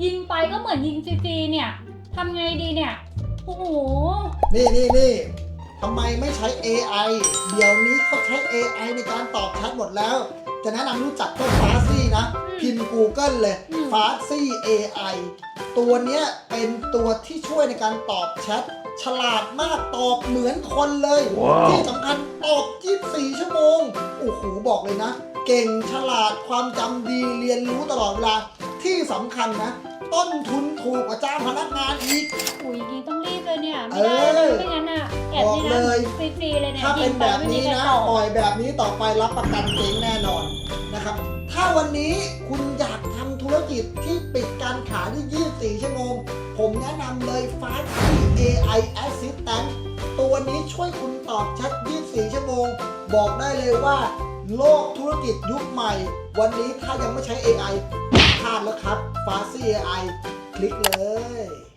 มือนยิงฟรีๆเนี่ยทำไงดีเนี่ยโอ้โหนี่นี่นี่ทำไมไม่ใช้ AI เดี๋ยวนี้เขาใช้ AI ในการตอบแชทหมดแล้ว จะแนะนำรู้จักเจ้าฟาซี่นะอืมพิมพ์ Google เลยอืมฟาซี่ AI ตัวเนี้ยเป็นตัวที่ช่วยในการตอบแชทฉลาดมากตอบเหมือนคนเลยที่สำคัญตอบ 24 ชั่วโมง โอ้โห บอกเลยนะ เก่งฉลาดความจำดีเรียนรู้ตลอดเวลา ที่สำคัญนะ ต้นทุนถูกกว่าจ้างพนักงานอีก อุ้ยอย่างนี้ต้องรีบเลยเนี่ย ไม่ได้เลยเออไม่งั้นอะ แอบนี่บอกนะเลย ฟรีๆเลยเนี่ยถ้าเป็นแบบนี้ยิงนะไปปแล้วไม่มีใครตอบล่อยแบบนี้ต่อไปรับประกันเจ๊งแน่นอนนะครับ ถ้าวันนี้คุณอยากทำธุรกิจที่ปิดการขายที่24 ชั่วโมง ผมแนะนำเลย Fast AI Assistant ตัวนี้ช่วยคุณตอบแชท24 ชั่วโมง บอกได้เลยว่า โลกธุรกิจยุคใหม่ วันนี้ถ้ายังไม่ใช้ AI พลาดแล้วครับ Fast AI คลิกเลย